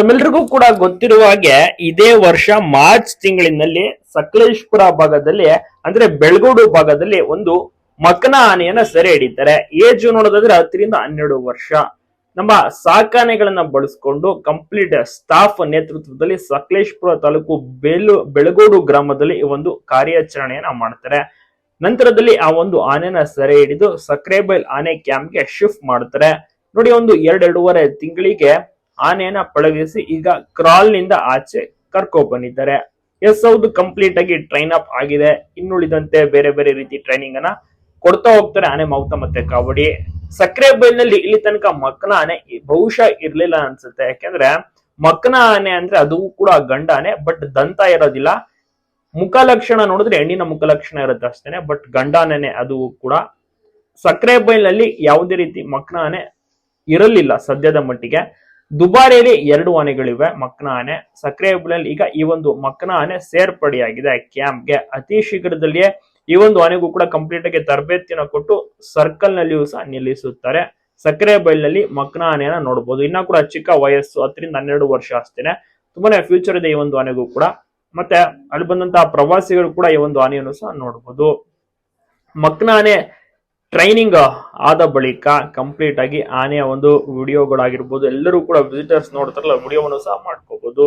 ತಮ್ಮೆಲ್ರಿಗೂ ಕೂಡ ಗೊತ್ತಿರುವ ಹಾಗೆ ಇದೇ ವರ್ಷ ಮಾರ್ಚ್ ತಿಂಗಳಿನಲ್ಲಿ ಸಕಲೇಶ್ಪುರ ಭಾಗದಲ್ಲಿ, ಅಂದ್ರೆ ಬೆಳಗೋಡು ಭಾಗದಲ್ಲಿ ಒಂದು ಮಕನ ಆನೆಯನ್ನ ಸೆರೆ ಹಿಡಿತಾರೆ. ಏಜ್ ನೋಡೋದಾದ್ರೆ ಹತ್ತರಿಂದ ಹನ್ನೆರಡು ವರ್ಷ. ನಮ್ಮ ಸಾಕಾನೆಗಳನ್ನ ಬಳಸ್ಕೊಂಡು ಕಂಪ್ಲೀಟ್ ಸ್ಟಾಫ್ ನೇತೃತ್ವದಲ್ಲಿ ಸಕಲೇಶ್ಪುರ ತಾಲೂಕು ಬೇಲು, ಬೆಳಗೋಡು ಗ್ರಾಮದಲ್ಲಿ ಈ ಒಂದು ಕಾರ್ಯಾಚರಣೆಯನ್ನ ಮಾಡ್ತಾರೆ. ನಂತರದಲ್ಲಿ ಆ ಒಂದು ಆನೆನ ಸೆರೆ ಹಿಡಿದು ಸಕ್ರೆಬೈಲ್ ಆನೆ ಕ್ಯಾಂಪ್ಗೆ ಶಿಫ್ಟ್ ಮಾಡ್ತಾರೆ. ನೋಡಿ, ಒಂದು ಎರಡೆರಡೂವರೆ ತಿಂಗಳಿಗೆ ಆನೆಯನ್ನ ಪಳಗಿಸಿ ಈಗ ಕ್ರಾಲ್ನಿಂದ ಆಚೆ ಕರ್ಕೋ ಬಂದಿದ್ದಾರೆ. ಎಸ್ ಹೌದು ಕಂಪ್ಲೀಟ್ ಆಗಿ ಟ್ರೈನ್ ಅಪ್ ಆಗಿದೆ. ಇನ್ನುಳಿದಂತೆ ಬೇರೆ ಬೇರೆ ರೀತಿ ಟ್ರೈನಿಂಗ್ ಅನ್ನ ಕೊಡ್ತಾ ಹೋಗ್ತಾರೆ ಆನೆ ಮೌತ ಮತ್ತೆ ಕಬಡ್ಡಿ ಸಕ್ಕರೆ ಬೈಲ್ನಲ್ಲಿ ಇಲ್ಲಿ ತನಕ ಮಕ್ಕನ ಆನೆ ಬಹುಶಃ ಇರ್ಲಿಲ್ಲ ಅನ್ಸುತ್ತೆ. ಯಾಕೆಂದ್ರೆ ಮಕ್ಕನ ಆನೆ ಅಂದ್ರೆ ಅದು ಕೂಡ ಗಂಡ ಆನೆ ಬಟ್ ದಂತ ಇರೋದಿಲ್ಲ. ಮುಖ ಲಕ್ಷಣ ನೋಡಿದ್ರೆ ಹೆಣ್ಣಿನ ಮುಖ ಲಕ್ಷಣ ಇರುತ್ತೆ ಅಷ್ಟೇನೆ ಬಟ್ ಗಂಡ ಆನೆನೆ ಅದು ಕೂಡ. ಸಕ್ಕರೆ ಬೈಲ್ನಲ್ಲಿ ಯಾವುದೇ ರೀತಿ ಮಕ್ಕನ ಆನೆ ಇರಲಿಲ್ಲ ಸದ್ಯದ ಮಟ್ಟಿಗೆ. ದುಬಾರಿಯಲ್ಲಿ ಎರಡು ಆನೆಗಳಿವೆ, ಮಕ್ಕನ ಆನೆ. ಸಕ್ಕರೆ ಬೈಲಲ್ಲಿ ಈಗ ಈ ಒಂದು ಮಕ್ಕನ ಆನೆ ಸೇರ್ಪಡೆಯಾಗಿದೆ ಕ್ಯಾಂಪ್ಗೆ. ಅತಿ ಶೀಘ್ರದಲ್ಲಿಯೇ ಈ ಒಂದು ಆನೆಗೂ ಕೂಡ ಕಂಪ್ಲೀಟ್ ಆಗಿ ತರಬೇತಿಯನ್ನು ಕೊಟ್ಟು ಸರ್ಕಲ್ ನಲ್ಲಿಯೂ ಸಹ ನಿಲ್ಲಿಸುತ್ತಾರೆ. ಸಕ್ಕರೆ ಬೈಲ್ನಲ್ಲಿ ಮಕ್ಕನ ಆನೆಯನ್ನ ನೋಡಬಹುದು ಇನ್ನೂ ಕೂಡ ಚಿಕ್ಕ ವಯಸ್ಸು, ಹತ್ತರಿಂದ ಹನ್ನೆರಡು ವರ್ಷ ಅಷ್ಟೇನೆ. ತುಂಬಾನೇ ಫ್ಯೂಚರ್ ಇದೆ ಈ ಒಂದು ಆನೆಗೂ ಕೂಡ. ಮತ್ತೆ ಅಲ್ಲಿ ಬಂದಂತಹ ಪ್ರವಾಸಿಗರು ಕೂಡ ಈ ಒಂದು ಆನೆಯನ್ನು ಸಹ ನೋಡಬಹುದು ಮಕ್ಕನ ಆನೆ ಟ್ರೈನಿಂಗ್ ಆದ ಬಳಿಕ ಕಂಪ್ಲೀಟ್ ಆಗಿ ಆನೆಯ ಒಂದು ವಿಡಿಯೋಗಳಾಗಿರ್ಬೋದು ಎಲ್ಲರೂ ಕೂಡ ವಿಸಿಟರ್ಸ್ ನೋಡ್ತಾರಲ್ಲ ವಿಡಿಯೋವನ್ನು ಸಹ ಮಾಡ್ಕೋಬಹುದು